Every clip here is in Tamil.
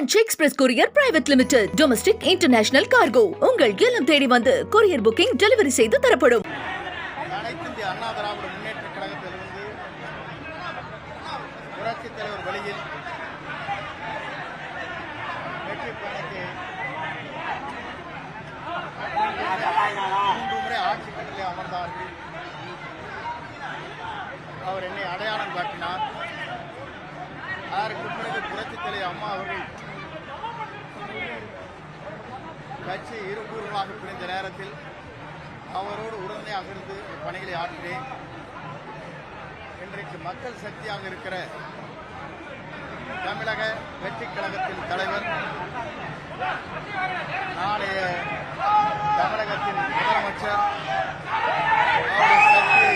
Franch express courier private limited domestic international cargo உங்கள் இல்லம் தேடி வந்து கொரியர் புக்கிங் டெலிவரி செய்து தரப்படும். அமர்ந்தார்கள் அவர் என்னை அடையாளம் காட்டினார். அதற்கு பிறகு புரட்சித்தலை அம்மா அவர்கள் கட்சி இரு கூறுகளாக பிரிந்த நேரத்தில் அவரோடு உடனே அகர்ந்து பணிகளை ஆற்றினேன். இன்றைக்கு மக்கள் சக்தியாக இருக்கிற தமிழக வெற்றி கழகத்தின் தலைவர் நாளைய தமிழகத்தின் முதலமைச்சர் அவருடைய சக்தி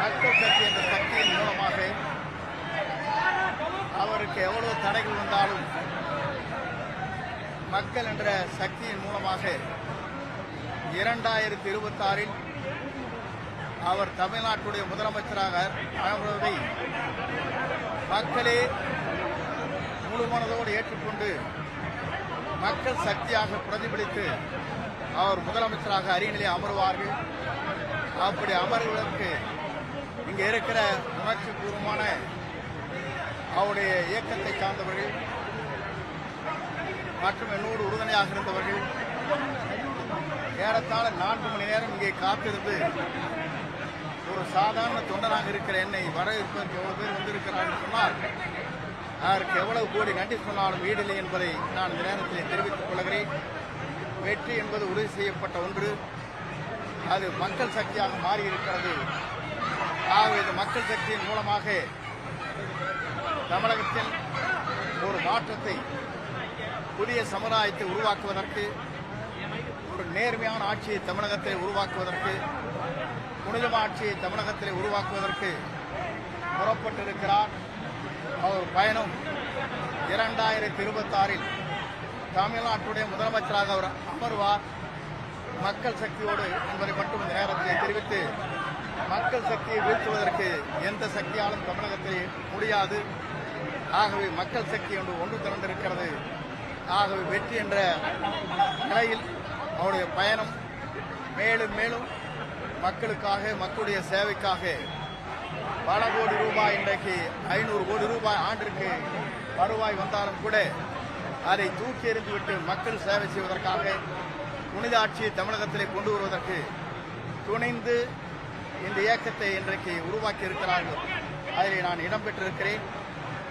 மக்கள் சக்தி என்ற சக்தியின் மூலமாக அவருக்கு எவ்வளவு தடைகள் வந்தாலும் மக்கள் என்ற சக்தியின் மூலமாக இரண்டாயிரத்தி இருபத்தாறில் அவர் தமிழ்நாட்டுடைய முதலமைச்சராக அமர்வதை மக்களே முழு மனதோடு ஏற்றுக்கொண்டு மக்கள் சக்தியாக பிரதிபலித்து அவர் முதலமைச்சராக அரியணையிலே அமருவார்கள். அப்படி அமர்வதற்கு இங்கே இருக்கிற உணர்ச்சி பூர்வமான அவருடைய இயக்கத்தை சார்ந்தவர்கள் மற்றும் என்னோடு உறுதுணையாக இருந்தவர்கள் ஏறத்தாழ நான்கு மணி நேரம் இங்கே காத்திருந்து ஒரு சாதாரண தொண்டனாக இருக்கிற என்னை வரவேற்பதற்கு எவ்வளவு பேர் வந்திருக்கிறார்கள் சொன்னால் அதற்கு எவ்வளவு கோடி நன்றி சொன்னாலும் வீடில்லை என்பதை நான் இந்த நேரத்தில் தெரிவித்துக் கொள்கிறேன். வெற்றி என்பது உறுதி செய்யப்பட்ட ஒன்று. அது மக்கள் சக்தியாக மாறியிருக்கிறது. ஆகவே இந்த மக்கள் சக்தியின் மூலமாக தமிழகத்தில் ஒரு மாற்றத்தை புதிய சமுதாயத்தை உருவாக்குவதற்கு ஒரு நேர்மையான ஆட்சியை தமிழகத்தில் உருவாக்குவதற்கு புனிதமான ஆட்சியை தமிழகத்தில் உருவாக்குவதற்கு புறப்பட்டிருக்கிறார் அவர் பயணம் இரண்டாயிரத்தி இருபத்தாறில் தமிழ்நாட்டுடைய முதலமைச்சராக அவர் அமர்வார். மக்கள் சக்தியோடு என்பதை மட்டும் இந்த நேரத்தில் தெரிவித்து மக்கள் சக்தியை வீழ்த்துவதற்கு எந்த சக்தியாலும் தமிழகத்தில் முடியாது. ஆகவே மக்கள் சக்தி ஒன்று ஒன்று திரண்டிருக்கிறது. ஆகவே வெற்றி என்ற நிலையில் அவருடைய பயணம் மேலும் மேலும் மக்களுக்காக மக்களுடைய சேவைக்காக பல கோடி ரூபாய் இன்றைக்கு ஐநூறு கோடி ரூபாய் ஆண்டிற்கு வருவாய் வந்தாலும் கூட அதை தூக்கி எறிந்துவிட்டு மக்கள் சேவை செய்வதற்காக புனித ஆட்சியை தமிழகத்திலே கொண்டு வருவதற்கு துணிந்து இந்த இயக்கத்தை இன்றைக்கு உருவாக்கி இருக்கிறார்கள். அதில் நான் இடம்பெற்றிருக்கிறேன்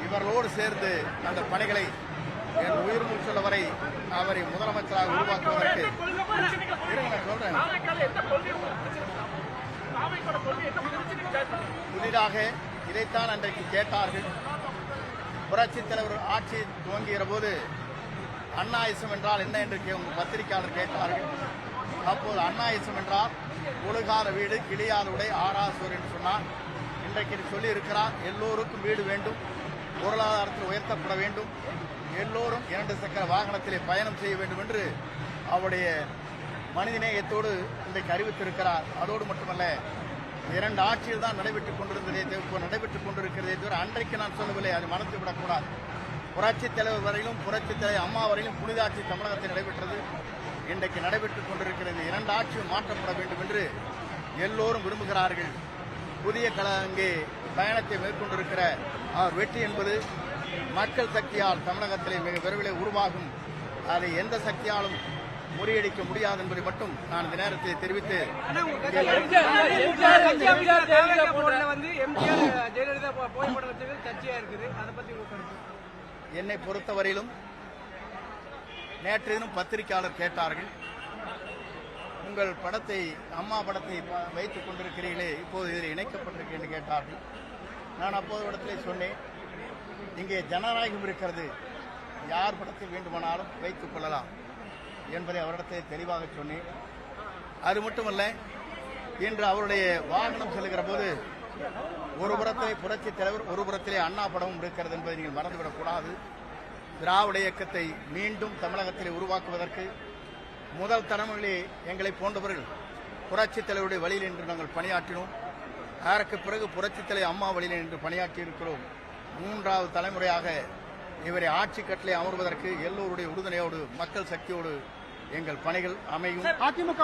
இவர்களோடு சேர்ந்து அந்த பணிகளை என் உயிர் மூச்சுள்ள வரை அவரை முதலமைச்சராக உருவாக்குவதற்கு சொல்றேன். புதிதாக இதைத்தான் அன்றைக்கு கேட்டார்கள். புரட்சித் தலைவர் ஆட்சி துவங்குகிற போது அண்ணாயுசம் என்றால் என்ன என்று பத்திரிகையாளர் கேட்டார்கள். அப்போது அண்ணாயுசம் என்றால் ஒழுகாத வீடு கிளியாத உடை ஆராசூர் என்று சொன்னார். இன்றைக்கு சொல்லி இருக்கிறார் எல்லோருக்கும் வீடு வேண்டும் பொருளாதாரத்தில் உயர்த்தப்பட வேண்டும். எல்லோரும் இரண்டு சக்கர வாகனத்திலே பயணம் செய்ய வேண்டும் என்று அவருடைய மனிதநேயத்தோடு இன்றைக்கு அறிவித்திருக்கிறார். அதோடு மட்டுமல்ல இரண்டு ஆட்சியில் தான் நடைபெற்றுக் கொண்டிருந்ததே இப்போ நடைபெற்றுக் கொண்டிருக்கிறதே தவிர அன்றைக்கு நான் சொல்லவில்லை அது மறந்து விடக்கூடாது. புரட்சித் தலைவர் வரையிலும் புரட்சித் தலைவர் அம்மா வரையிலும் புனித ஆட்சி தமிழகத்தில் நடைபெற்றது. இன்றைக்கு நடைபெற்றுக் கொண்டிருக்கிறது இரண்டு ஆட்சியும் மாற்றப்பட வேண்டும் என்று எல்லோரும் விரும்புகிறார்கள். புதிய கல அங்கே பயணத்தை மேற்கொண்டிருக்கிற அவர் வெற்றி என்பது மக்கள் சக்தியால் தமிழகத்திலே மிக விரைவில் உருவாகும். அதை எந்த சக்தியாலும் முறியடிக்க முடியாது என்பதை மட்டும் நான் இந்த நேரத்தில் தெரிவித்து இருக்குது என்னை பொறுத்தவரையிலும் நேற்று பத்திரிகையாளர் கேட்டார்கள். உங்கள் படத்தை அம்மா படத்தை வைத்துக் கொண்டிருக்கிறீர்களே இப்போது இதில் இணைக்கப்பட்டிருக்கேன் என்று கேட்டார்கள். நான் அப்போது இடத்திலே சொன்னேன் இங்கே ஜனநாயகம் இருக்கிறது யார் படத்தை வேண்டுமானாலும் வைத்துக் கொள்ளலாம் என்பதை அவரிடத்தை தெளிவாக சொன்னேன். அது மட்டுமல்ல இன்று அவருடைய வாகனம் செல்கிற போது ஒரு புறத்திலே புரட்சித் தலைவர் ஒரு புறத்திலே அண்ணா படமும் இருக்கிறது என்பதை நீங்கள் மறந்துவிடக்கூடாது. திராவிட இயக்கத்தை மீண்டும் தமிழகத்திலே உருவாக்குவதற்கு முதல் தலைமுறையிலே எங்களை போன்றவர்கள் புரட்சித் தலைவருடைய வழியில் என்று நாங்கள் பணியாற்றினோம். அதற்கு பிறகு புரட்சித் தலைவர் அம்மா வழியில் என்று பணியாற்றி இருக்கிறோம் மூன்றாவது தலைமுறையாக இவரை ஆட்சி கட்டளை அமர்வதற்கு எல்லோருடைய உறுதுணையோடு மக்கள் சக்தியோடு எங்கள் பணிகள் அமையும். அதிமுக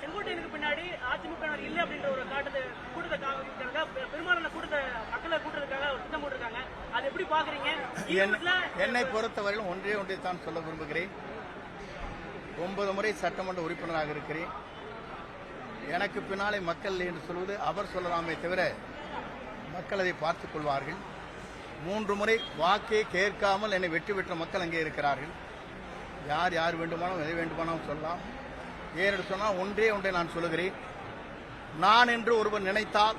செங்கோட்டையனுக்கு பின்னாடி அதிமுக யினர் இல்ல அப்படின்ற ஒரு காட்டுது கூட்டத்தை காமிக்கிறதுக்காக பெ- பெரும்பாலான கூட்டத்தை மக்களை கூட்டுறதுக்காக ஒரு திட்டம் போட்டிருக்காங்க. அதை எப்படி பாக்குறீங்க என்- ஈரோட்டுல என்னை பொறுத்தவரையிலும் ஒன்றே ஒன்றை தான் சொல்ல விரும்புகிறேன். ஒன்பது முறை சட்டமன்ற உறுப்பினராக இருக்கிறேன். எனக்கு பின்னாலே மக்கள் இல்லை என்று சொல்வது அவர் சொல்லலாமே தவிர மக்கள் அதை பார்த்துக் கொள்வார்கள். மூன்று முறை வாக்கே கேட்காமல் என்னை வெற்றி பெற்ற மக்கள் அங்கே இருக்கிறார்கள். யார் யார் வேண்டுமானாலும் எதை வேண்டுமானாலும் சொல்லலாம். ஏனென்று சொன்னால் ஒன்றே ஒன்றை நான் சொல்லுகிறேன். நான் என்று ஒருவர் நினைத்தால்